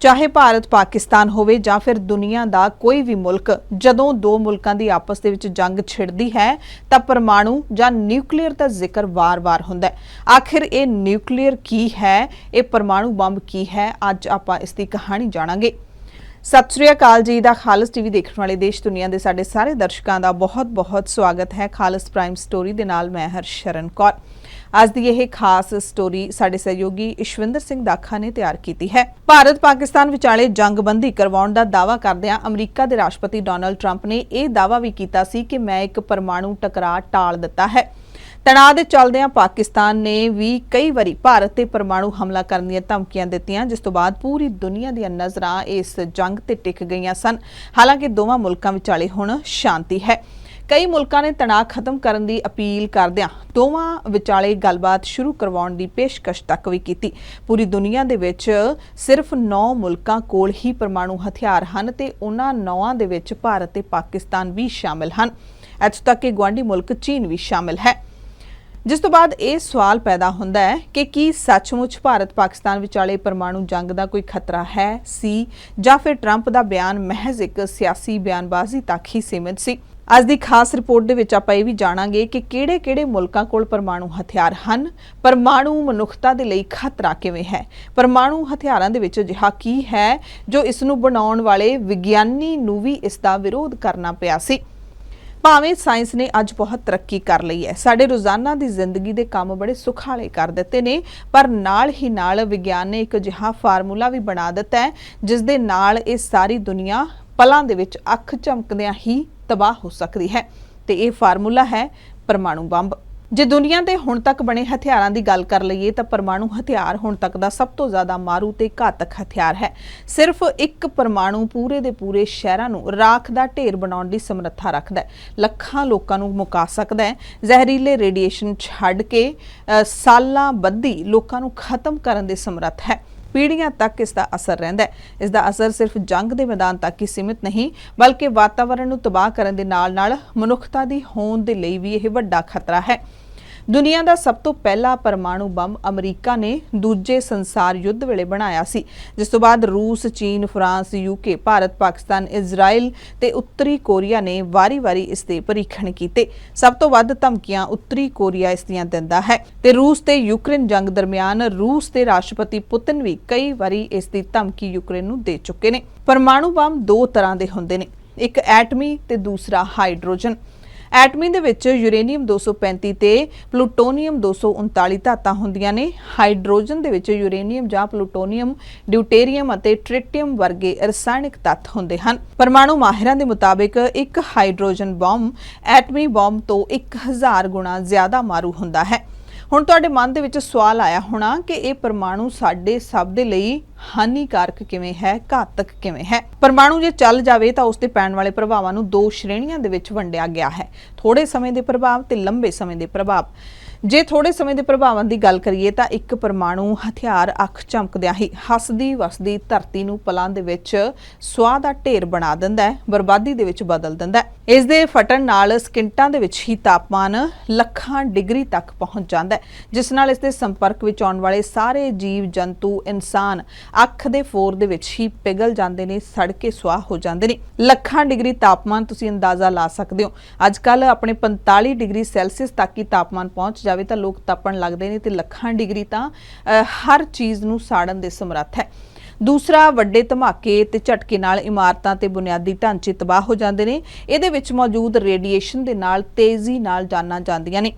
ਚਾਹੇ ਭਾਰਤ ਪਾਕਿਸਤਾਨ ਹੋਵੇ ਜਾਂ ਫਿਰ ਦੁਨੀਆ ਦਾ ਕੋਈ ਵੀ ਮੁਲਕ, ਜਦੋਂ ਦੋ ਮੁਲਕਾਂ ਦੀ ਆਪਸ ਦੇ ਵਿੱਚ ਜੰਗ ਛਿੜਦੀ ਹੈ, ਤਾਂ ਪਰਮਾਣੂ ਜਾਂ ਨਿਊਕਲੀਅਰ ਦਾ ਜ਼ਿਕਰ ਵਾਰ-ਵਾਰ ਹੁੰਦਾ ਹੈ। ਆਖਿਰ ਇਹ ਨਿਊਕਲੀਅਰ ਕੀ ਹੈ? ਇਹ ਪਰਮਾਣੂ ਬੰਬ ਕੀ ਹੈ? ਅੱਜ ਆਪਾਂ ਇਸ ਦੀ ਕਹਾਣੀ ਜਾਣਾਂਗੇ। ਸਤਿ ਸ੍ਰੀ ਅਕਾਲ ਜੀ ਦਾ ਖਾਲਸ ਟੀਵੀ ਦੇਖਣ ਵਾਲੇ ਦੇਸ਼ ਦੁਨੀਆ ਦੇ ਸਾਡੇ ਸਾਰੇ ਦਰਸ਼ਕਾਂ ਦਾ ਬਹੁਤ-ਬਹੁਤ ਸਵਾਗਤ ਹੈ ਖਾਲਸ ਪ੍ਰਾਈਮ ਸਟੋਰੀ ਦੇ ਨਾਲ ਮੈਂ ਹਰਸ਼ਰਨ ਕੌਰ। ਅੱਜ ਦੀ ਇਹ ਖਾਸ ਸਟੋਰੀ ਸਾਡੇ ਸਹਿਯੋਗੀ ਇਸ਼ਵਿੰਦਰ ਸਿੰਘ ਦਾਖਾ ਨੇ ਤਿਆਰ ਕੀਤੀ ਹੈ। ਭਾਰਤ ਪਾਕਿਸਤਾਨ ਵਿਚਾਲੇ ਜੰਗਬੰਦੀ ਕਰਵਾਉਣ ਦਾ ਦਾਅਵਾ ਕਰਦਿਆਂ ਅਮਰੀਕਾ ਦੇ ਰਾਸ਼ਟਰਪਤੀ ਡੋਨਲਡ ਟਰੰਪ ਨੇ ਇਹ ਦਾਅਵਾ ਵੀ ਕੀਤਾ ਸੀ ਕਿ ਮੈਂ ਇੱਕ ਪਰਮਾਣੂ ਟਕਰਾਅ ਟਾਲ ਦਿੱਤਾ ਹੈ। ਤਣਾਅ ਦੇ ਚੱਲਦਿਆਂ ਪਾਕਿਸਤਾਨ ਨੇ ਵੀ ਕਈ ਵਾਰੀ ਭਾਰਤ ਤੇ ਪਰਮਾਣੂ ਹਮਲਾ ਕਰਨ ਦੀਆਂ ਧਮਕੀਆਂ ਦਿੱਤੀਆਂ, ਜਿਸ ਤੋਂ ਬਾਅਦ ਪੂਰੀ ਦੁਨੀਆ ਦੀਆਂ ਨਜ਼ਰਾਂ ਇਸ ਜੰਗ ਤੇ ਟਿਕ ਗਈਆਂ ਸਨ। ਹਾਲਾਂਕਿ ਦੋਵਾਂ ਮੁਲਕਾਂ ਵਿਚਾਲੇ ਹੁਣ ਸ਼ਾਂਤੀ ਹੈ। ਕਈ ਮੁਲਕਾਂ ਨੇ ਤਣਾਅ ਖਤਮ ਕਰਨ ਦੀ ਅਪੀਲ ਕਰਦਿਆਂ ਦੋਵਾਂ ਵਿਚਾਲੇ ਗੱਲਬਾਤ ਸ਼ੁਰੂ ਕਰਵਾਉਣ ਦੀ ਪੇਸ਼ਕਸ਼ ਤੱਕ ਵੀ ਕੀਤੀ। ਪੂਰੀ ਦੁਨੀਆ ਦੇ ਵਿੱਚ ਸਿਰਫ 9 ਮੁਲਕਾਂ ਕੋਲ ਹੀ ਪਰਮਾਣੂ ਹਥਿਆਰ ਹਨ ਤੇ ਉਹਨਾਂ ਨੌਆਂ ਦੇ ਵਿੱਚ ਭਾਰਤ ਤੇ ਪਾਕਿਸਤਾਨ ਵੀ ਸ਼ਾਮਿਲ ਹਨ। ਇੱਥੋਂ ਤੱਕ ਕਿ ਗੁਆਂਢੀ ਮੁਲਕ ਚੀਨ ਵੀ ਸ਼ਾਮਿਲ ਹੈ। ਜਿਸ ਤੋਂ ਬਾਅਦ ਇਹ ਸਵਾਲ ਪੈਦਾ ਹੁੰਦਾ ਹੈ ਕਿ ਕੀ ਸੱਚਮੁੱਚ ਭਾਰਤ ਪਾਕਿਸਤਾਨ ਵਿਚਾਲੇ ਪਰਮਾਣੂ ਜੰਗ ਦਾ ਕੋਈ ਖਤਰਾ ਹੈ, ਸੀ, ਜਾਂ ਫਿਰ ਟਰੰਪ ਦਾ ਬਿਆਨ ਮਹਿਜ਼ ਇੱਕ ਸਿਆਸੀ ਬਿਆਨਬਾਜ਼ੀ ਤੱਕ ਹੀ ਸੀਮਿਤ ਸੀ। ਅੱਜ ਦੀ ਖਾਸ ਰਿਪੋਰਟ ਦੇ ਵਿੱਚ ਆਪਾਂ ਇਹ ਵੀ ਜਾਣਾਂਗੇ ਕਿ ਕਿਹੜੇ-ਕਿਹੜੇ ਮੁਲਕਾਂ ਕੋਲ ਪਰਮਾਣੂ ਹਥਿਆਰ ਹਨ, ਪਰਮਾਣੂ ਮਨੁੱਖਤਾ ਦੇ ਲਈ ਖਤਰਾ ਕਿਵੇਂ ਹੈ? ਪਰਮਾਣੂ ਹਥਿਆਰਾਂ ਦੇ ਵਿੱਚ ਅਜਿਹਾ ਕੀ ਹੈ ਜੋ ਇਸ ਨੂੰ ਬਣਾਉਣ ਵਾਲੇ ਵਿਗਿਆਨੀ ਨੂੰ ਵੀ ਇਸ ਦਾ ਵਿਰੋਧ ਕਰਨਾ ਪਿਆ ਸੀ? ਭਾਵੇਂ ਸਾਇੰਸ ਨੇ ਅੱਜ ਬਹੁਤ ਤਰੱਕੀ ਕਰ ਲਈ ਹੈ। ਸਾਡੇ ਰੋਜ਼ਾਨਾ ਦੀ ਜ਼ਿੰਦਗੀ ਦੇ ਕੰਮ ਬੜੇ ਸੁਖਾਲੇ ਕਰ ਦਿੱਤੇ ਨੇ, ਪਰ ਨਾਲ ਹੀ ਨਾਲ ਵਿਗਿਆਨ ਨੇ ਇੱਕ ਅਜਿਹਾ ਫਾਰਮੂਲਾ ਵੀ ਬਣਾ ਦਿੱਤਾ ਹੈ, ਜਿਸ ਦੇ ਨਾਲ ਇਹ ਸਾਰੀ ਦੁਨੀਆ ਪਲਾਂ ਦੇ ਵਿੱਚ ਅੱਖ ਝਮਕਦਿਆਂ ਹੀ ਤਬਾਹ ਹੋ ਸਕਦੀ ਹੈ। ਤੇ ਇਹ ਫਾਰਮੂਲਾ ਹੈ ਪਰਮਾਣੂ ਬੰਬ। ਜੇ ਦੁਨੀਆ ਦੇ ਹੁਣ ਤੱਕ ਬਣੇ ਹਥਿਆਰਾਂ ਦੀ ਗੱਲ ਕਰ ਲਈਏ ਤਾਂ ਪਰਮਾਣੂ ਹਥਿਆਰ ਹੁਣ ਤੱਕ ਦਾ ਸਭ ਤੋਂ ਜ਼ਿਆਦਾ ਮਾਰੂ ਤੇ ਘਾਤਕ ਹਥਿਆਰ ਹੈ। ਸਿਰਫ ਇੱਕ ਪਰਮਾਣੂ ਪੂਰੇ ਦੇ ਪੂਰੇ ਸ਼ਹਿਰਾਂ ਨੂੰ ਰਾਖ ਦਾ ਢੇਰ ਬਣਾਉਣ ਦੀ ਸਮਰੱਥਾ ਰੱਖਦਾ ਹੈ। ਲੱਖਾਂ ਲੋਕਾਂ ਨੂੰ ਮੁਕਾ ਸਕਦਾ ਹੈ। ਜ਼ਹਿਰੀਲੇ ਰੇਡੀਏਸ਼ਨ ਛੱਡ ਕੇ ਸਾਲਾਂ ਬੱਧੀ ਲੋਕਾਂ ਨੂੰ ਖਤਮ ਕਰਨ ਦੇ ਸਮਰੱਥ ਹੈ। ਪੀੜ੍ਹੀਆਂ ਤੱਕ ਇਸ ਦਾ ਅਸਰ ਰਹਿੰਦਾ ਹੈ। ਇਸ ਦਾ ਅਸਰ ਸਿਰਫ ਜੰਗ ਦੇ ਮੈਦਾਨ ਤੱਕ ਹੀ ਸੀਮਿਤ ਨਹੀਂ, ਬਲਕਿ ਵਾਤਾਵਰਣ ਨੂੰ ਤਬਾਹ ਕਰਨ ਦੇ ਨਾਲ-ਨਾਲ ਮਨੁੱਖਤਾ ਦੀ ਹੋਂਦ ਦੇ ਲਈ ਵੀ ਇਹ ਵੱਡਾ ਖਤਰਾ ਹੈ। ਦੁਨੀਆ ਦਾ ਸਭ ਤੋਂ ਪਹਿਲਾ ਪਰਮਾਣੂ ਬੰਬ ਅਮਰੀਕਾ ਨੇ ਦੂਜੇ ਸੰਸਾਰ ਯੁੱਧ ਵੇਲੇ ਬਣਾਇਆ ਸੀ ਜਿਸ ਤੋਂ ਬਾਅਦ ਰੂਸ, ਚੀਨ, France, UK, Bharat, Pakistan, Israel ਤੇ ਉੱਤਰੀ ਕੋਰੀਆ ਨੇ ਵਾਰੀ-ਵਾਰੀ ਇਸ ਦੇ ਪਰੀਖਣ ਕੀਤੇ। ਸਭ ਤੋਂ ਵੱਧ ਧਮਕੀਆਂ ਉੱਤਰੀ ਕੋਰੀਆ ਇਸ ਦੀਆਂ ਦਿੰਦਾ ਹੈ ਤੇ ਰੂਸ ਤੇ ਯੂਕਰੇਨ ਜੰਗ ਦਰਮਿਆਨ ਰੂਸ ਦੇ ਰਾਸ਼ਟਰਪਤੀ ਪੁਤਿਨ ਵੀ ਕਈ ਵਾਰੀ ਇਸ ਦੀ ਧਮਕੀ ਯੂਕਰੇਨ ਨੂੰ ਦੇ ਚੁੱਕੇ ਨੇ। ਪਰਮਾਣੂ ਬੰਬ ਦੋ ਤਰ੍ਹਾਂ ਦੇ ਹੁੰਦੇ ਨੇ ਇੱਕ ਐਟਮੀ ਤੇ ਦੂਸਰਾ ਹਾਈਡਰੋਜਨ। ਐਟਮੀ ਦੇ ਵਿੱਚ ਯੂਰੇਨੀਅਮ 235 ਤੇ ਪਲੂਟੋਨੀਅਮ 239 ਧਾਤਾਂ ਹੁੰਦੀਆਂ ਨੇ। ਹਾਈਡਰੋਜਨ ਦੇ ਵਿੱਚ ਯੂਰੇਨੀਅਮ ਜਾਂ ਪਲੂਟੋਨੀਅਮ, ਡਿਊਟੇਰੀਅਮ ਅਤੇ ਟ੍ਰਿਟੀਅਮ ਵਰਗੇ ਰਸਾਇਣਿਕ ਤੱਤ ਹੁੰਦੇ ਹਨ। ਪਰਮਾਣੂ ਮਾਹਿਰਾਂ ਦੇ ਮੁਤਾਬਿਕ ਇੱਕ ਹਾਈਡਰੋਜਨ ਬੰਬ ਐਟਮੀ ਬੰਬ ਤੋਂ 1000 ਗੁਣਾ ਜ਼ਿਆਦਾ ਮਾਰੂ ਹੁੰਦਾ ਹੈ। ਹੁਣ ਤੁਹਾਡੇ ਮਨ ਦੇ ਵਿੱਚ ਸਵਾਲ ਆਇਆ ਹੋਣਾ ਕਿ ਇਹ ਪਰਮਾਣੂ ਸਾਡੇ ਸਭ ਦੇ ਲਈ ਹਾਨੀਕਾਰਕ ਕਿਵੇਂ ਹੈ, ਘਾਤਕ ਕਿਵੇਂ ਹੈ? ਪਰਮਾਣੂ ਜੇ ਚੱਲ ਜਾਵੇ ਤਾਂ ਉਸ ਤੇ ਪੈਣ ਵਾਲੇ ਪ੍ਰਭਾਵਾਂ ਨੂੰ ਦੋ ਸ਼੍ਰੇਣੀਆਂ ਦੇ ਵਿੱਚ ਵੰਡਿਆ ਗਿਆ ਹੈ। ਥੋੜੇ ਸਮੇਂ ਦੇ ਪ੍ਰਭਾਵ ਤੇ ਲੰਬੇ ਸਮੇਂ ਦੇ ਪ੍ਰਭਾਵ। ਜੇ ਥੋੜੇ ਸਮੇਂ ਦੇ ਪ੍ਰਭਾਵਾਂ ਦੀ ਗੱਲ ਕਰੀਏ ਤਾਂ ਇੱਕ ਪਰਮਾਣੂ ਹਥਿਆਰ ਅੱਖ ਚਮਕਦਿਆਂ ਹੀ ਹੱਸਦੀ ਵਸਦੀ ਧਰਤੀ ਨੂੰ ਪਲਾਂ ਦੇ ਵਿੱਚ ਸਵਾਹ ਦਾ ਢੇਰ ਬਣਾ ਦਿੰਦਾ ਹੈ, ਬਰਬਾਦੀ ਦੇ ਵਿੱਚ ਬਦਲ ਦਿੰਦਾ ਹੈ। ਇਸ ਦੇ ਫਟਣ ਨਾਲ ਸਕਿੰਟਾਂ ਦੇ ਵਿੱਚ ਹੀ ਤਾਪਮਾਨ ਲੱਖਾਂ ਡਿਗਰੀ ਤੱਕ ਪਹੁੰਚ ਜਾਂਦਾ ਹੈ, ਜਿਸ ਨਾਲ ਇਸ ਦੇ ਸੰਪਰਕ ਵਿੱਚ ਆਉਣ ਵਾਲੇ ਸਾਰੇ ਜੀਵ, ਜੰਤੂ, ਇਨਸਾਨ ਅੱਖ ਦੇ ਫੋਰ ਦੇ ਵਿੱਚ ਹੀ ਪਿਘਲ ਜਾਂਦੇ ਨੇ ਸੜ ਕੇ ਸੁਆਹ ਹੋ ਜਾਂਦੇ ਨੇ। ਲੱਖਾਂ ਡਿਗਰੀ ਤਾਪਮਾਨ ਤੁਸੀਂ ਅੰਦਾਜ਼ਾ ਲਾ ਸਕਦੇ ਹੋ। ਅੱਜ ਕੱਲ ਆਪਣੇ 45 ਡਿਗਰੀ ਸੈਲਸੀਅਸ ਤੱਕ ਹੀ ਤਾਪਮਾਨ ਪਹੁੰਚ ਜਾਵੇ ਤਾਂ ਲੋਕ ਤਪਣ ਲੱਗਦੇ ਨੇ ਤੇ ਲੱਖਾਂ ਡਿਗਰੀ ਤਾਂ ਅ, ਹਰ ਚੀਜ਼ ਨੂੰ ਸਾੜਨ ਦੇ ਸਮਰੱਥ ਹੈ। ਦੂਸਰਾ ਵੱਡੇ ਧਮਾਕੇ ਤੇ ਝਟਕੇ ਨਾਲ ਇਮਾਰਤਾਂ ਤੇ ਬੁਨਿਆਦੀ ਢਾਂਚੇ ਤਬਾਹ ਹੋ ਜਾਂਦੇ ਨੇ। ਇਹਦੇ ਵਿੱਚ ਮੌਜੂਦ ਰੇਡੀਏਸ਼ਨ ਦੇ ਨਾਲ ਤੇਜ਼ੀ ਨਾਲ ਜਾਨਾਂ ਜਾਂਦੀਆਂ ਨੇ।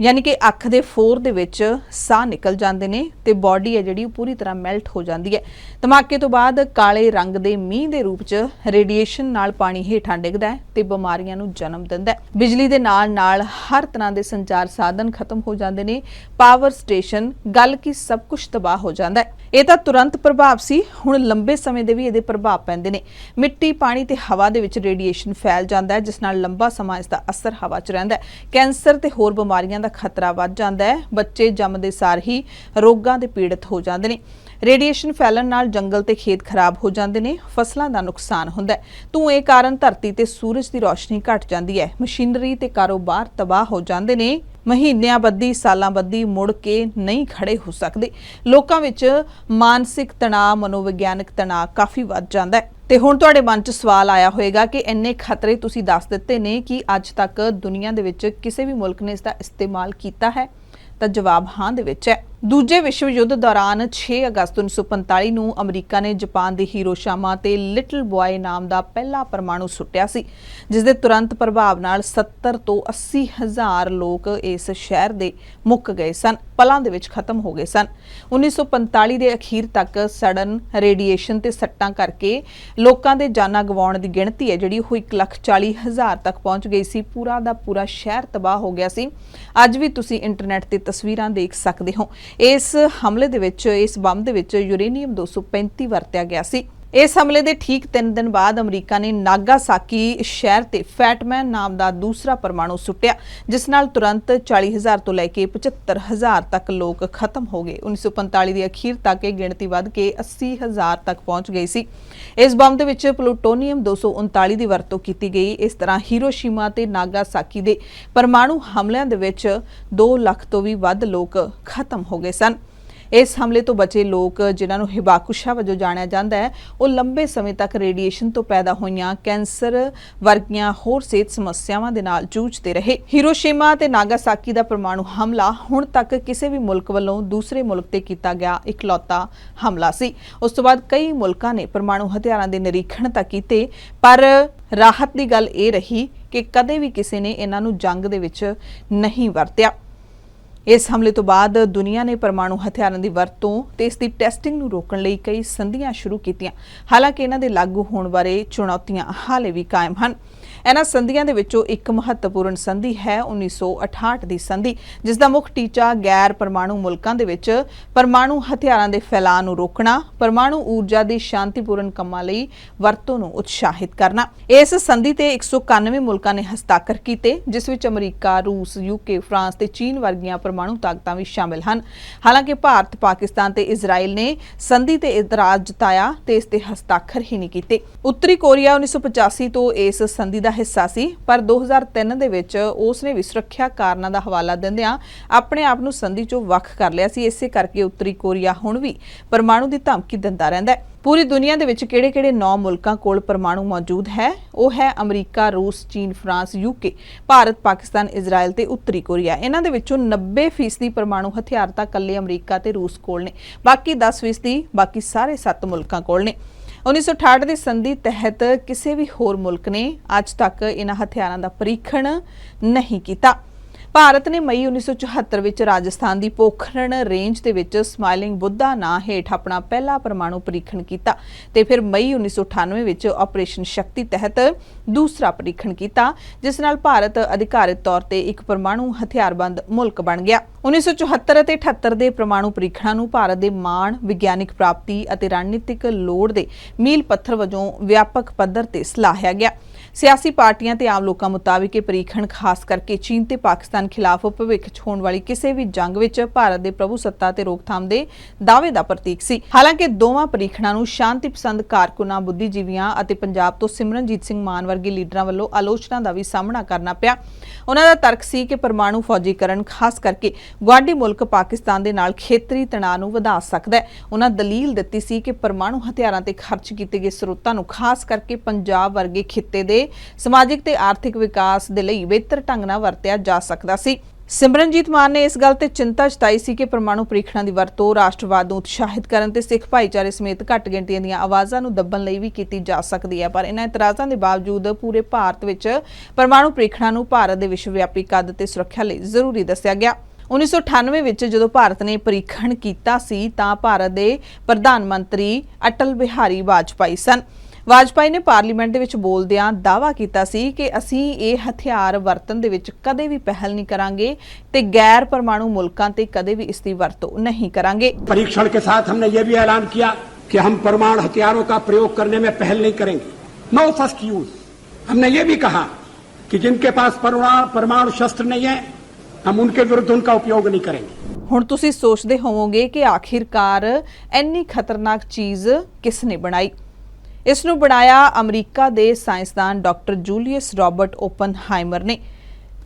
ਯਾਨੀ ਕਿ ਅੱਖ ਦੇ ਫੋਰ ਦੇ ਵਿੱਚ ਸਾਹ ਨਿਕਲ ਜਾਂਦੇ ਨੇ ਤੇ ਬਾਡੀ ਹੈ ਜਿਹੜੀ ਪੂਰੀ ਤਰ੍ਹਾਂ ਮੈਲਟ ਹੋ ਜਾਂਦੀ ਹੈ। ਧਮਾਕੇ ਤੋਂ ਬਾਅਦ ਕਾਲੇ ਰੰਗ ਦੇ ਮੀਂਹ ਦੇ ਰੂਪ 'ਚ ਰੇਡੀਏਸ਼ਨ ਨਾਲ ਪਾਣੀ ਹੇਠਾਂ ਡਿੱਗਦਾ ਹੈ ਤੇ ਬਿਮਾਰੀਆਂ ਨੂੰ ਜਨਮ ਦਿੰਦਾ ਹੈ। ਬਿਜਲੀ ਦੇ ਨਾਲ ਨਾਲ ਹਰ ਤਰ੍ਹਾਂ ਦੇ ਸੰਚਾਰ ਸਾਧਨ ਖਤਮ ਹੋ ਜਾਂਦੇ ਨੇ ਪਾਵਰ ਸਟੇਸ਼ਨ ਗੱਲ ਕੀ ਸਭ ਕੁਝ ਤਬਾਹ ਹੋ ਜਾਂਦਾ ਹੈ। ਇਹ ਤਾਂ ਤੁਰੰਤ ਪ੍ਰਭਾਵ ਸੀ, ਹੁਣ ਲੰਬੇ ਸਮੇਂ ਦੇ ਵੀ ਇਹਦੇ ਪ੍ਰਭਾਵ ਪੈਂਦੇ ਨੇ। ਮਿੱਟੀ, ਪਾਣੀ ਤੇ ਹਵਾ ਦੇ ਵਿੱਚ ਰੇਡੀਏਸ਼ਨ ਫੈਲ ਜਾਂਦਾ ਹੈ, ਜਿਸ ਨਾਲ ਲੰਬਾ ਸਮਾਂ ਇਸ ਦਾ ਅਸਰ ਹਵਾ 'ਚ ਰਹਿੰਦਾ ਹੈ। ਕੈਂਸਰ ਤੇ ਹੋਰ ਬਿਮਾਰੀਆਂ ਦਾ ਖਤਰਾ ਵੱਧ ਜਾਂਦਾ ਹੈ। ਬੱਚੇ ਜੰਮਦੇ ਸਾਰ ਹੀ ਰੋਗਾਂ ਦੇ ਪੀੜਤ ਹੋ ਜਾਂਦੇ ਨੇ। ਰੇਡੀਏਸ਼ਨ ਫੈਲਣ ਨਾਲ ਜੰਗਲ ਤੇ ਖੇਤ ਖਰਾਬ ਹੋ ਜਾਂਦੇ ਨੇ, ਫਸਲਾਂ ਦਾ ਨੁਕਸਾਨ ਹੁੰਦਾ ਹੈ। ਧੂਏ ਕਾਰਨ ਧਰਤੀ ਤੇ ਸੂਰਜ ਦੀ ਰੋਸ਼ਨੀ ਘਟ ਜਾਂਦੀ ਹੈ। ਮਸ਼ੀਨਰੀ ਤੇ ਕਾਰੋਬਾਰ ਤਬਾਹ ਹੋ ਜਾਂਦੇ ਨੇ। ਮਹੀਨਿਆਂ ਬੱਧੀ, ਸਾਲਾਂ ਬੱਧੀ ਮੁੜ ਕੇ ਨਹੀਂ ਖੜੇ ਹੋ ਸਕਦੇ। ਲੋਕਾਂ ਵਿੱਚ ਮਾਨਸਿਕ ਤਣਾਅ, ਮਨੋਵਿਗਿਆਨਕ ਤਣਾਅ ਕਾਫੀ ਵੱਧ ਜਾਂਦਾ ਹੈ। ਤੇ ਹੁਣ ਤੁਹਾਡੇ ਮਨ 'ਚ ਸਵਾਲ ਆਇਆ ਹੋਵੇਗਾ ਕਿ ਇੰਨੇ ਖਤਰੇ ਤੁਸੀਂ ਦੱਸ ਦਿੱਤੇ ਨੇ ਕਿ ਅੱਜ ਤੱਕ ਦੁਨੀਆ ਦੇ ਵਿੱਚ ਕਿਸੇ ਵੀ ਮੁਲਕ ਨੇ ਇਸ ਦਾ ਇਸਤੇਮਾਲ ਕੀਤਾ ਹੈ? ਤਾਂ ਜਵਾਬ ਹਾਂ ਦੇ ਵਿੱਚ ਹੈ। ਦੂਜੇ ਵਿਸ਼ਵ ਯੁੱਧ ਦੌਰਾਨ 6 ਅਗਸਤ 1945 ਨੂੰ ਅਮਰੀਕਾ ਨੇ ਜਾਪਾਨ ਦੇ ਹੀਰੋਸ਼ੀਮਾ ਤੇ ਲਿਟਲ ਬॉय ਨਾਮ ਦਾ ਪਹਿਲਾ ਪਰਮਾਣੂ ਸੁੱਟਿਆ ਸੀ ਜਿਸ ਦੇ ਤੁਰੰਤ ਪ੍ਰਭਾਵ ਨਾਲ 70 ਤੋਂ 80 ਹਜ਼ਾਰ ਲੋਕ ਇਸ ਸ਼ਹਿਰ ਦੇ ਮੁੱਕ ਗਏ ਸਨ ਪਲਾਂ ਦੇ ਵਿੱਚ ਖਤਮ ਹੋ ਗਏ ਸਨ। 1945 ਦੇ ਅਖੀਰ ਤੱਕ ਸੜਨ ਰੇਡੀਏਸ਼ਨ ਤੇ ਸੱਟਾਂ ਕਰਕੇ ਲੋਕਾਂ ਦੇ ਜਾਨਾਂ ਗਵਾਉਣ ਦੀ ਗਿਣਤੀ ਹੈ ਜਿਹੜੀ ਉਹ 1,40 ਹਜ਼ਾਰ ਤੱਕ ਪਹੁੰਚ ਗਈ ਸੀ। ਪੂਰਾ ਦਾ ਪੂਰਾ ਸ਼ਹਿਰ ਤਬਾਹ ਹੋ ਗਿਆ ਸੀ। ਅੱਜ ਵੀ ਤੁਸੀਂ ਇੰਟਰਨੈਟ ਤੇ ਤਸਵੀਰਾਂ ਦੇਖ ਸਕਦੇ ਹੋ। ਇਸ ਹਮਲੇ ਦੇ ਵਿੱਚ ਇਸ ਬੰਬ ਦੇ ਵਿੱਚ ਯੂਰੇਨੀਅਮ 235 ਵਰਤਿਆ ਗਿਆ ਸੀ। ਇਸ ਹਮਲੇ ਦੇ ਠੀਕ 3 ਦਿਨ ਬਾਅਦ ਅਮਰੀਕਾ ਨੇ ਨਾਗਾਸਾਕੀ ਸ਼ਹਿਰ ਤੇ ਫੈਟਮੈਨ ਨਾਮ ਦਾ ਦੂਸਰਾ ਪਰਮਾਣੂ ਸੁੱਟਿਆ, ਜਿਸ ਨਾਲ ਤੁਰੰਤ 40000 ਤੋਂ ਲੈ ਕੇ 75000 ਤੱਕ ਲੋਕ ਖਤਮ ਹੋ ਗਏ। 1945 ਦੇ ਅਖੀਰ ਤੱਕ ਇਹ ਗਿਣਤੀ ਵੱਧ ਕੇ 80000 ਤੱਕ ਪਹੁੰਚ ਗਈ ਸੀ। ਇਸ ਬੰਬ ਦੇ ਵਿੱਚ ਪਲੂਟੋਨੀਅਮ 239 ਦੀ ਵਰਤੋਂ ਕੀਤੀ ਗਈ। ਇਸ ਤਰ੍ਹਾਂ ਹੀਰੋਸ਼ੀਮਾ ਤੇ ਨਾਗਾਸਾਕੀ ਦੇ ਪਰਮਾਣੂ ਹਮਲਿਆਂ ਦੇ ਵਿੱਚ 2 ਲੱਖ ਤੋਂ ਵੀ ਵੱਧ ਲੋਕ ਖਤਮ ਹੋ ਗਏ ਸਨ। ਇਸ ਹਮਲੇ ਤੋਂ ਬਚੇ ਲੋਕ ਜਿਨ੍ਹਾਂ ਨੂੰ ਹਿਬਾਕੁਸ਼ਾ ਵਜੋਂ ਜਾਣਿਆ ਜਾਂਦਾ ਹੈ, ਉਹ ਲੰਬੇ ਸਮੇਂ ਤੱਕ ਰੇਡੀਏਸ਼ਨ ਤੋਂ ਪੈਦਾ ਹੋਈਆਂ ਕੈਂਸਰ ਵਰਗੀਆਂ ਹੋਰ ਸਿਹਤ ਸਮੱਸਿਆਵਾਂ ਦੇ ਨਾਲ ਜੂਝਦੇ ਰਹੇ। ਹੀਰੋਸ਼ੀਮਾ ਤੇ ਨਾਗਾਸਾਕੀ ਦਾ ਪਰਮਾਣੂ ਹਮਲਾ ਹੁਣ ਤੱਕ ਕਿਸੇ ਵੀ ਮੁਲਕ ਵੱਲੋਂ ਦੂਸਰੇ ਮੁਲਕ ਤੇ ਕੀਤਾ ਗਿਆ ਇਕਲੌਤਾ ਹਮਲਾ ਸੀ। ਉਸ ਤੋਂ ਬਾਅਦ ਕਈ ਮੁਲਕਾਂ ਨੇ ਪਰਮਾਣੂ ਹਥਿਆਰਾਂ ਦੇ ਨਿਰੀਖਣ ਤਾਂ ਕੀਤੇ, ਪਰ ਰਾਹਤ ਦੀ ਗੱਲ ਇਹ ਰਹੀ ਕਿ ਕਦੇ ਵੀ ਕਿਸੇ ਨੇ ਇਹਨਾਂ ਨੂੰ ਜੰਗ ਦੇ ਵਿੱਚ ਨਹੀਂ ਵਰਤਿਆ। ਇਸ ਹਮਲੇ ਤੋਂ ਬਾਅਦ ਦੁਨੀਆ ਨੇ ਪਰਮਾਣੂ ਹਥਿਆਰਾਂ ਦੀ ਵਰਤੋਂ ਤੇ ਇਸ ਦੀ ਟੈਸਟਿੰਗ ਨੂੰ ਰੋਕਣ ਲਈ ਕਈ ਸੰਧੀਆਂ ਸ਼ੁਰੂ ਕੀਤੀਆਂ। ਹਾਲਾਂਕਿ ਇਹਨਾਂ ਦੇ ਲਾਗੂ ਹੋਣ ਬਾਰੇ ਚੁਣੌਤੀਆਂ ਹਾਲੇ ਵੀ ਕਾਇਮ ਹਨ। ਇਹਨਾਂ ਸੰਧੀਆਂ ਦੇ ਵਿੱਚੋਂ ਇੱਕ ਮਹੱਤਵਪੂਰਨ ਸੰਧੀ ਹੈ 1968 ਦੀ ਸੰਧੀ, ਜਿਸ ਦਾ ਮੁੱਖ ਟੀਚਾ ਗੈਰ ਪਰਮਾਣੂ ਮੁਲਕਾਂ ਦੇ ਵਿੱਚ ਪਰਮਾਣੂ ਹਥਿਆਰਾਂ ਦੇ ਫੈਲਾਅ ਨੂੰ ਰੋਕਣਾ, ਪਰਮਾਣੂ ਊਰਜਾ ਦੀ ਸ਼ਾਂਤੀਪੂਰਨ ਕੰਮਾਂ ਲਈ ਵਰਤੋਂ ਨੂੰ ਉਤਸ਼ਾਹਿਤ ਕਰਨਾ। ਇਸ ਸੰਧੀ ਤੇ 191 ਮੁਲਕਾਂ ਨੇ ਹਸਤਾਖਰ ਕੀਤੇ, ਜਿਸ ਵਿੱਚ ਅਮਰੀਕਾ, ਰੂਸ, ਯੂਕੇ, ਫਰਾਂਸ ਤੇ ਚੀਨ ਵਰਗੀਆਂ ਪਰਮਾਣੂ ਤਾਕਤਾਂ ਵੀ ਸ਼ਾਮਿਲ ਹਨ। ਹਾਲਾਂਕਿ ਭਾਰਤ, ਪਾਕਿਸਤਾਨ ਤੇ ਇਜ਼ਰਾਈਲ ਨੇ ਸੰਧੀ ਤੇ ਇਤਰਾਜ਼ ਜਤਾਇਆ ਤੇ ਇਸ ਤੇ ਹਸਤਾਖਰ ਹੀ ਨਹੀਂ ਕੀਤੇ। ਉੱਤਰੀ ਕੋਰੀਆ 1985 ਤੋਂ ਇਸ ਸੰਧੀ ਦਾ ਹਿੱਸਾ ਸੀ, ਪਰ 2003 ਦੇ ਵਿੱਚ ਉਸ ਨੇ ਵੀ ਸੁਰੱਖਿਆ ਕਾਰਨਾਂ ਦਾ ਹਵਾਲਾ ਦਿੰਦਿਆਂ ਆਪਣੇ ਆਪ ਨੂੰ ਸੰਧੀ ਚੋਂ ਵੱਖ ਕਰ ਲਿਆ ਸੀ। ਇਸੇ ਕਰਕੇ ਉੱਤਰੀ ਕੋਰੀਆ ਹੁਣ ਵੀ ਪਰਮਾਣੂ ਦੀ ਧਮਕੀ ਦਿੰਦਾ ਰਹਿੰਦਾ ਹੈ। ਪੂਰੀ ਦੁਨੀਆ ਦੇ ਵਿੱਚ ਕਿਹੜੇ-ਕਿਹੜੇ 9 ਮੁਲਕਾਂ ਕੋਲ ਪਰਮਾਣੂ ਮੌਜੂਦ ਹੈ? ਉਹ ਹੈ ਅਮਰੀਕਾ, ਰੂਸ, ਚੀਨ, France UK Bharat, Pakistan Israel ਤੇ ਉੱਤਰੀ ਕੋਰੀਆ। ਇਹਨਾਂ ਦੇ ਵਿੱਚੋਂ 90% ਪਰਮਾਣੂ ਹਥਿਆਰ ਤਾਂ ਇਕੱਲੇ ਅਮਰੀਕਾ ਤੇ ਰੂਸ ਕੋਲ ਨੇ। ਬਾਕੀ 10% ਬਾਕੀ ਸਾਰੇ 7 ਮੁਲਕਾਂ ਕੋਲ ਨੇ। 1968 ਦੀ ਸੰਧੀ ਤਹਿਤ ਕਿਸੇ ਵੀ ਹੋਰ ਮੁਲਕ ਨੇ ਅੱਜ ਤੱਕ ਇਹਨਾਂ ਹਥਿਆਰਾਂ ਦਾ ਪਰੀਖਣ ਨਹੀਂ ਕੀਤਾ। ਭਾਰਤ ਨੇ ਮਈ 1974 ਵਿੱਚ ਰਾਜਸਥਾਨ ਦੀ ਪੋਖਰਣ ਰੇਂਜ ਦੇ ਵਿੱਚ ਸਮਾਈਲਿੰਗ ਬੁੱਧਾ ਨਾਂ ਹੇਠ ਆਪਣਾ ਪਹਿਲਾ ਪਰਮਾਣੂ ਪਰੀਖਣ ਕੀਤਾ ਤੇ ਫਿਰ ਮਈ 1998 ਵਿੱਚ ਆਪਰੇਸ਼ਨ ਸ਼ਕਤੀ ਤਹਿਤ ਦੂਸਰਾ ਪਰੀਖਣ ਕੀਤਾ, ਜਿਸ ਨਾਲ ਭਾਰਤ ਅਧਿਕਾਰਿਤ ਤੌਰ ਤੇ ਇੱਕ ਪਰਮਾਣੂ ਹਥਿਆਰਬੰਦ ਮੁਲਕ ਬਣ ਗਿਆ। 1974 ਅਤੇ 78 ਦੇ ਪਰਮਾਣੂ ਪਰੀਖਣਾਂ ਨੂੰ ਭਾਰਤ ਦੇ ਮਾਣ, ਵਿਗਿਆਨਕ ਪ੍ਰਾਪਤੀ ਅਤੇ ਰਣਨੀਤਿਕ ਲੋੜ ਦੇ ਮੀਲ ਪੱਥਰ ਵਜੋਂ ਵਿਆਪਕ ਪੱਧਰ ਤੇ ਸਲਾਹਿਆ ਗਿਆ। ਸਿਆਸੀ ਪਾਰਟੀਆਂ ਤੇ ਆਮ ਲੋਕਾਂ ਮੁਤਾਬਿਕ ਇਹ ਪਰੀਖਣ ਖਾਸ ਕਰਕੇ ਚੀਨ ਤੇ ਪਾਕਿਸਤਾਨ ਖਿਲਾਫ ਭਵਿੱਖ 'ਚ ਹੋਣ ਵਾਲੀ ਕਿਸੇ ਵੀ ਜੰਗ ਵਿੱਚ ਭਾਰਤ ਦੇ ਪ੍ਰਭੂ ਸੱਤਾ ਤੇ ਰੋਕਥਾਮ ਦੇ ਦਾਅਵੇ ਦਾ ਪ੍ਰਤੀਕ ਸੀ। ਹਾਲਾਂਕਿ ਦੋਵਾਂ ਪਰੀਖਣਾਂ ਨੂੰ ਸ਼ਾਂਤੀ ਪਸੰਦ ਕਾਰਕੁਨਾਂ, ਬੁੱਧੀਜੀਵੀਆਂ ਅਤੇ ਪੰਜਾਬ ਤੋਂ ਸਿਮਰਨਜੀਤ ਸਿੰਘ ਮਾਨ ਵਰਗੇ ਲੀਡਰਾਂ ਵੱਲੋਂ ਆਲੋਚਨਾ ਦਾ ਵੀ ਸਾਹਮਣਾ ਕਰਨਾ ਪਿਆ। ਉਹਨਾਂ ਦਾ ਤਰਕ ਸੀ ਕਿ ਪਰਮਾਣੂ ਫੌਜੀਕਰਨ ਖਾਸ ਕਰਕੇ ਗੁਆਂਢੀ ਮੁਲਕ ਪਾਕਿਸਤਾਨ ਦੇ ਨਾਲ ਖੇਤਰੀ ਤਣਾਅ ਨੂੰ ਵਧਾ ਸਕਦਾ ਹੈ। ਉਹਨਾਂ ਦਲੀਲ ਦਿੱਤੀ ਸੀ ਕਿ ਪਰਮਾਣੂ ਹਥਿਆਰਾਂ ਤੇ ਖਰਚ ਕੀਤੇ ਗਏ ਸਰੋਤਾਂ ਨੂੰ ਖਾਸ ਕਰਕੇ ਪੰਜਾਬ ਵਰਗੇ ਖਿੱਤੇ ਦੇ ਸਮਾਜਿਕ ਤੇ ਆਰਥਿਕ ਵਿਕਾਸ ਦੇ ਲਈ ਬਿਹਤਰ ਢੰਗ ਨਾਲ ਵਰਤਿਆ ਜਾ ਸਕਦਾ ਸੀ। ਸਿਮਰਨਜੀਤ ਮਾਨ ਨੇ ਇਸ ਗੱਲ ਤੇ ਚਿੰਤਾ ਜਤਾਈ ਸੀ ਕਿ ਪਰਮਾਣੂ ਪ੍ਰੀਖਣਾਂ ਦੀ ਵਰਤੋਂ ਰਾਸ਼ਟਰਵਾਦ ਨੂੰ ਉਤਸ਼ਾਹਿਤ ਕਰਨ ਤੇ ਸਿੱਖ ਭਾਈਚਾਰੇ ਸਮੇਤ ਘੱਟ ਗਿਣਤੀਆਂ ਦੀਆਂ ਆਵਾਜ਼ਾਂ ਨੂੰ ਦੱਬਣ ਲਈ ਵੀ ਕੀਤੀ ਜਾ ਸਕਦੀ ਹੈ। ਪਰ ਇਹਨਾਂ ਇਤਰਾਜ਼ਾਂ ਦੇ ਬਾਵਜੂਦ ਪੂਰੇ ਭਾਰਤ ਵਿੱਚ ਪਰਮਾਣੂ ਪ੍ਰੀਖਣਾਂ ਨੂੰ ਭਾਰਤ ਦੇ ਵਿਸ਼ਵਵਿਆਪੀ ਕੱਦ ਤੇ ਸੁਰੱਖਿਆ ਲਈ ਜ਼ਰੂਰੀ ਦੱਸਿਆ ਗਿਆ। 1998 ਵਿੱਚ ਜਦੋਂ ਭਾਰਤ ਨੇ ਪ੍ਰੀਖਣ ਕੀਤਾ ਸੀ ਤਾਂ ਭਾਰਤ ਦੇ ਪ੍ਰਧਾਨ ਮੰਤਰੀ ਅਟਲ ਬਿਹਾਰੀ ਵਾਜਪਾਈ ਸਨ। ਵਾਜਪਾਈ ਨੇ ਪਾਰਲੀਮੈਂਟ ਦੇ ਵਿੱਚ ਬੋਲਦਿਆਂ ਦਾਅਵਾ ਕੀਤਾ ਸੀ ਕਿ ਅਸੀਂ ਇਹ ਹਥਿਆਰ ਵਰਤਨ ਦੇ ਵਿੱਚ ਕਦੇ ਵੀ ਪਹਿਲ ਨਹੀਂ ਕਰਾਂਗੇ ਤੇ ਗੈਰ ਪਰਮਾਣੂ ਮੁਲਕਾਂ ਤੇ ਕਦੇ ਵੀ ਇਸ ਦੀ ਵਰਤੋਂ ਨਹੀਂ ਕਰਾਂਗੇ परीक्षण के साथ हमने ये भी ऐलान किया कि हम परमाणु हथियारों का प्रयोग करने में पहल नहीं करेंगे नो फर्स्ट यूज हमने ये भी कहा कि जिनके पास परमाणु परमाणु शस्त्र नहीं है हम उनके विरुद्ध उनका उपयोग नहीं करेंगे ਹੁਣ ਤੁਸੀਂ ਸੋਚਦੇ ਹੋਵੋਗੇ ਕਿ ਆਖਿਰਕਾਰ ਇੰਨੀ ਖਤਰਨਾਕ ਚੀਜ਼ ਕਿਸ ਨੇ ਬਣਾਈ ਇਸ ਨੂੰ ਬਣਾਇਆ ਅਮਰੀਕਾ ਦੇ ਸਾਇੰਸਦਾਨ ਡਾਕਟਰ ਜੂਲੀਅਸ ਰਾਬਰਟ ਓਪਨਹਾਈਮਰ ਨੇ।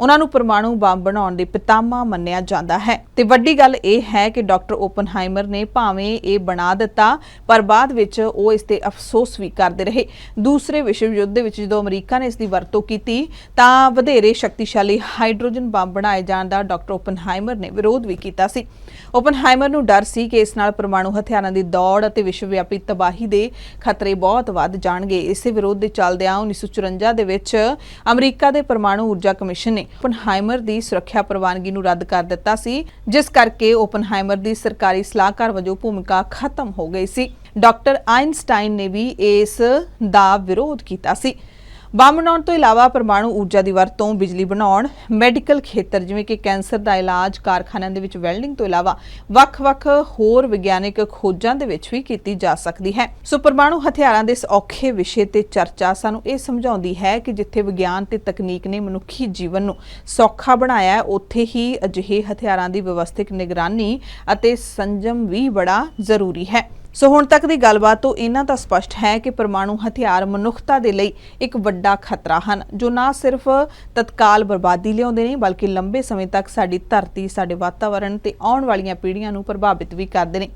ਉਹਨਾਂ ਨੂੰ ਪਰਮਾਣੂ ਬੰਬ ਬਣਾਉਣ ਦੇ ਪਿਤਾਮਾ ਮੰਨਿਆ ਜਾਂਦਾ ਹੈ। ਤੇ ਵੱਡੀ ਗੱਲ ਇਹ ਹੈ ਕਿ ਡਾਕਟਰ ਓਪਨਹਾਈਮਰ ਨੇ ਭਾਵੇਂ ਇਹ ਬਣਾ ਦਿੱਤਾ, ਪਰ ਬਾਅਦ ਵਿੱਚ ਉਹ ਇਸ ਤੇ ਅਫਸੋਸ ਵੀ ਕਰਦੇ ਰਹੇ। ਦੂਸਰੇ ਵਿਸ਼ਵ ਯੁੱਧ ਦੇ ਵਿੱਚ ਜਦੋਂ ਅਮਰੀਕਾ ਨੇ ਇਸ ਦੀ ਵਰਤੋਂ ਕੀਤੀ, ਤਾਂ ਵਧੇਰੇ ਸ਼ਕਤੀਸ਼ਾਲੀ ਹਾਈਡਰੋਜਨ ਬੰਬ ਬਣਾਏ ਜਾਣ ਦਾ ਡਾਕਟਰ ਓਪਨਹਾਈਮਰ ਨੇ ਵਿਰੋਧ ਵੀ ਕੀਤਾ ਸੀ। ਓਪਨਹਾਈਮਰ ਨੂੰ ਡਰ ਸੀ ਕਿ ਇਸ ਨਾਲ ਪਰਮਾਣੂ ਹਥਿਆਰਾਂ ਦੀ ਦੌੜ ਅਤੇ ਵਿਸ਼ਵ ਵਿਆਪੀ ਤਬਾਹੀ ਦੇ ਖਤਰੇ ਬਹੁਤ ਵੱਧ ਜਾਣਗੇ। ਇਸੇ ਵਿਰੋਧ ਦੇ ਚੱਲਦਿਆਂ 1954 ਦੇ ਵਿੱਚ ਅਮਰੀਕਾ ਦੇ ਪਰਮਾਣੂ ਊਰਜਾ ਕਮਿਸ਼ਨ ਨੇ ਓਪਨਹਾਈਮਰ ਦੀ ਸੁਰੱਖਿਆ ਪ੍ਰਵਾਨਗੀ ਨੂੰ ਰੱਦ ਕਰ ਦਿੱਤਾ ਸੀ, ਜਿਸ ਕਰਕੇ ਓਪਨਹਾਈਮਰ ਦੀ ਸਰਕਾਰੀ ਸਲਾਹਕਾਰ ਵਜੋਂ ਭੂਮਿਕਾ ਖਤਮ ਹੋ ਗਈ ਸੀ। ਡਾਕਟਰ ਆਇਨਸਟਾਈਨ ਨੇ ਵੀ ਇਸ ਦਾ ਵਿਰੋਧ ਕੀਤਾ ਸੀ। ਬੰਬ ਬਣਾਉਣ ਤੋਂ ਇਲਾਵਾ ਪਰਮਾਣੂ ਊਰਜਾ ਦੀ ਵਰਤੋਂ, ਬਿਜਲੀ ਬਣਾਉਣ, ਮੈਡੀਕਲ ਖੇਤਰ, ਜਿਵੇਂ ਕਿ ਕੈਂਸਰ ਦਾ ਇਲਾਜ, ਕਾਰਖਾਨਿਆਂ ਦੇ ਵਿੱਚ ਵੈਲਡਿੰਗ ਤੋਂ ਇਲਾਵਾ ਵੱਖ-ਵੱਖ ਹੋਰ ਵਿਗਿਆਨਿਕ ਖੋਜਾਂ ਦੇ ਵਿੱਚ ਵੀ ਕੀਤੀ ਜਾ ਸਕਦੀ ਹੈ। ਸੋ ਪਰਮਾਣੂ ਹਥਿਆਰਾਂ ਦੇ ਇਸ ਔਖੇ ਵਿਸ਼ੇ ਤੇ ਚਰਚਾ ਸਾਨੂੰ ਇਹ ਸਮਝਾਉਂਦੀ ਹੈ ਕਿ ਜਿੱਥੇ ਵਿਗਿਆਨ ਤੇ ਤਕਨੀਕ ਨੇ ਮਨੁੱਖੀ ਜੀਵਨ ਨੂੰ ਸੌਖਾ ਬਣਾਇਆ ਹੈ, ਉੱਥੇ ਹੀ ਅਜਿਹੇ ਹਥਿਆਰਾਂ ਦੀ ਵਿਵਸਥਿਤ ਨਿਗਰਾਨੀ ਅਤੇ ਸੰਜਮ ਵੀ ਬੜਾ ਜ਼ਰੂਰੀ ਹੈ। ਸੋ ਹੁਣ ਤੱਕ ਦੀ ਗੱਲਬਾਤ ਤੋਂ ਇਹਨਾਂ ਦਾ ਸਪਸ਼ਟ ਹੈ ਕਿ ਪਰਮਾਣੂ ਹਥਿਆਰ ਮਨੁੱਖਤਾ ਦੇ ਲਈ ਇੱਕ ਵੱਡਾ ਖਤਰਾ ਹਨ, ਜੋ ਨਾ ਸਿਰਫ ਤਤਕਾਲ ਬਰਬਾਦੀ ਲਿਆਉਂਦੇ ਨੇ, ਬਲਕਿ ਲੰਬੇ ਸਮੇਂ ਤੱਕ ਸਾਡੀ ਧਰਤੀ, ਸਾਡੇ ਵਾਤਾਵਰਣ ਤੇ ਆਉਣ ਵਾਲੀਆਂ ਪੀੜ੍ਹੀਆਂ ਨੂੰ ਪ੍ਰਭਾਵਿਤ ਵੀ ਕਰਦੇ ਨੇ।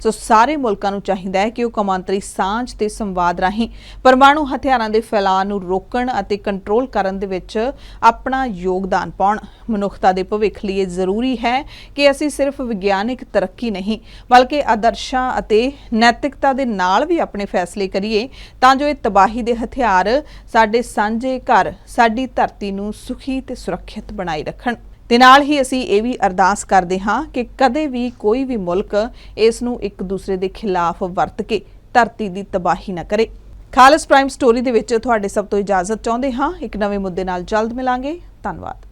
ਸੋ ਸਾਰੇ ਮੁਲਕਾਂ ਨੂੰ ਚਾਹੀਦਾ ਹੈ ਕਿ ਉਹ ਕੌਮਾਂਤਰੀ ਸਾਂਝ ਤੇ ਸੰਵਾਦ ਰਾਹੀਂ ਪਰਮਾਣੂ ਹਥਿਆਰਾਂ ਦੇ ਫੈਲਾਅ ਨੂੰ ਰੋਕਣ ਅਤੇ ਕੰਟਰੋਲ ਕਰਨ ਦੇ ਵਿੱਚ ਆਪਣਾ ਯੋਗਦਾਨ ਪਾਉਣ। ਮਨੁੱਖਤਾ ਦੇ ਭਵਿੱਖ ਲਈ ਇਹ ਜ਼ਰੂਰੀ ਹੈ ਕਿ ਅਸੀਂ ਸਿਰਫ ਵਿਗਿਆਨਿਕ ਤਰੱਕੀ ਨਹੀਂ, ਬਲਕਿ ਆਦਰਸ਼ਾਂ ਅਤੇ ਨੈਤਿਕਤਾ ਦੇ ਨਾਲ ਵੀ ਆਪਣੇ ਫੈਸਲੇ ਕਰੀਏ, ਤਾਂ ਜੋ ਇਹ ਤਬਾਹੀ ਦੇ ਹਥਿਆਰ ਸਾਡੇ ਸਾਂਝੇ ਘਰ, ਸਾਡੀ ਧਰਤੀ ਨੂੰ ਸੁਖੀ ਤੇ ਸੁਰੱਖਿਅਤ ਬਣਾਈ ਰੱਖਣ। ਤੇ ਨਾਲ ਹੀ ਅਸੀਂ ਇਹ ਵੀ ਅਰਦਾਸ ਕਰਦੇ ਹਾਂ ਕਿ ਕਦੇ ਵੀ ਕੋਈ ਵੀ ਮੁਲਕ ਇਸ ਨੂੰ ਇੱਕ ਦੂਸਰੇ ਦੇ ਖਿਲਾਫ ਵਰਤ ਕੇ ਧਰਤੀ ਦੀ ਤਬਾਹੀ ਨਾ ਕਰੇ। ਖਾਲਸ ਪ੍ਰਾਈਮ ਸਟੋਰੀ ਦੇ ਵਿੱਚ ਤੁਹਾਡੇ ਸਭ ਤੋਂ ਇਜਾਜ਼ਤ ਚਾਹੁੰਦੇ ਹਾਂ। ਇੱਕ ਨਵੇਂ ਮੁੱਦੇ ਨਾਲ ਜਲਦ ਮਿਲਾਂਗੇ। ਧੰਨਵਾਦ।